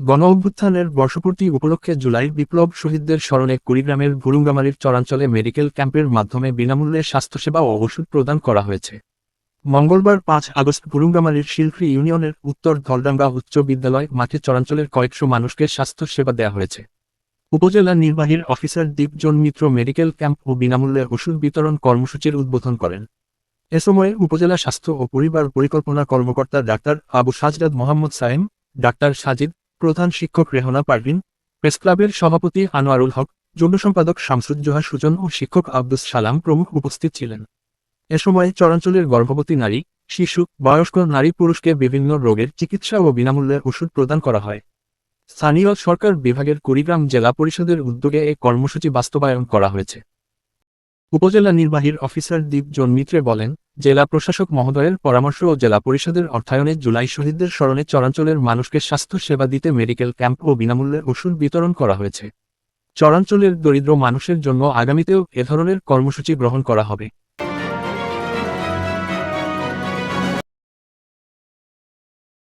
গণ অভ্যুত্থানের বর্ষপূর্তি উপলক্ষে জুলাই বিপ্লব শহীদদের স্মরণে কুড়িগ্রামের ভুরুঙ্গামারির চরাঞ্চলে মেডিকেল ক্যাম্পের মাধ্যমে বিনামূল্যে স্বাস্থ্যসেবা ও ওষুধ প্রদান করা হয়েছে। মঙ্গলবার পাঁচ আগস্ট ভুরুঙ্গামারির শিলফ্রি ইউনিয়নের উত্তর ধলডাঙ্গা উচ্চ বিদ্যালয় মাঠে চরাঞ্চলের কয়েকশো মানুষকে স্বাস্থ্যসেবা দেওয়া হয়েছে। উপজেলা নির্বাহীর officer Dipjan Mitra medical camp ও বিনামূল্যে ওষুধ বিতরণ কর্মসূচির উদ্বোধন করেন। এ সময় উপজেলা স্বাস্থ্য ও পরিবার পরিকল্পনা কর্মকর্তা ডাক্তার আবু সাজরাদ মোহাম্মদ সাইম ডাক্তার সাজিদ প্রধান শিক্ষক রেহনা পারভিন, প্রেস ক্লাবের সভাপতি আনোয়ারুল হক যুগ্ম সম্পাদক শামসুজ্জোহা সুজন ও শিক্ষক আব্দুস সালাম প্রমুখ উপস্থিত ছিলেন। এ সময় চরাঞ্চলের গর্ভবতী নারী, শিশু, বয়স্ক নারী পুরুষকে বিভিন্ন রোগের চিকিৎসা ও বিনামূল্যে ওষুধ প্রদান করা হয়। স্থানীয় সরকার বিভাগের কুড়িগ্রাম জেলা পরিষদের উদ্যোগে এ কর্মসূচি বাস্তবায়ন করা হয়েছে। উপজেলা নির্বাহীর অফিসার দীপজন মিত্রে বলেন জেলা প্রশাসক মহোদয়ের পরামর্শ ও জেলা পরিষদের অর্থায়নে জুলাই শহীদদের স্মরণে চরাঞ্চলের মানুষকে স্বাস্থ্য সেবা দিতে মেডিকেল ক্যাম্প ও বিনামূল্যে ওষুধ বিতরণ করা হয়েছে। চরাঞ্চলের দরিদ্র মানুষের জন্য আগামীতেও এ ধরনের কর্মসূচি গ্রহণ করা হবে।